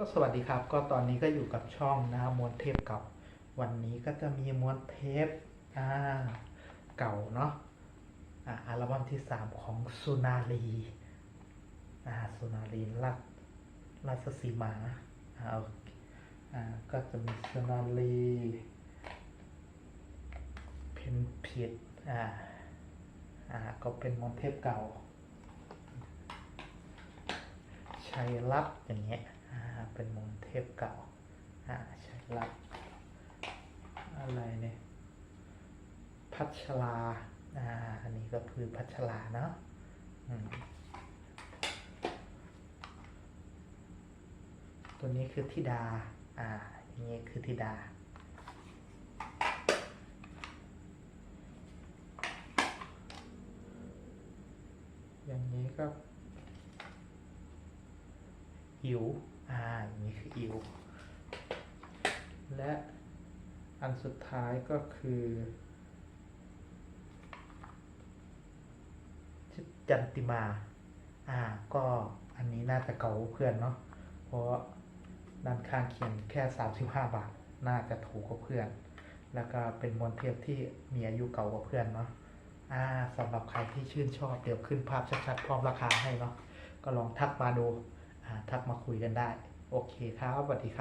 ก็สวัสดีครับ ก็ตอนนี้ก็อยู่กับช่องนะมวนเทปเก่า วันนี้ก็จะมีมวนเทปอ่าเก่าเนาะอ่าอัลบั้มที่สามของสุนารีอ่าสุนารีรัตราชสีมาอ่าอ่าก็จะมีสุนารีเพนผิดอ่าอ่าก็เป็นมวนเทปเก่าชัยรัตน์อย่างเงี้ย เป็นมนต์เทพเก่าอ่าชัยรัตน์อะไรเนี่ยพัชราอ่าอันนี้ก็คือพัชราเนาะตัวนี้คือธิดา อ่าอย่างเงี้ยคือธิดา อย่างนี้ก็ อิ๋วอ่าอย่างนี้คืออิ๋วและอันสุดท้ายก็คือจันติมา อ่า ก็อันนี้น่าจะเก่าเพื่อนเนาะ เพราะด้านข้างเขียนแค่ 35 บาท น่าจะถูกกว่าเพื่อน แล้วก็เป็นมวลเทียบที่มีอายุเก่ากว่าเพื่อนเนาะ อ่าสำหรับใครที่ชื่นชอบเดี๋ยวขึ้นภาพชัดๆพร้อมราคาให้เนาะ ก็ลองทักมาดู ทักมาคุยกันได้ โอเคครับสวัสดีครับ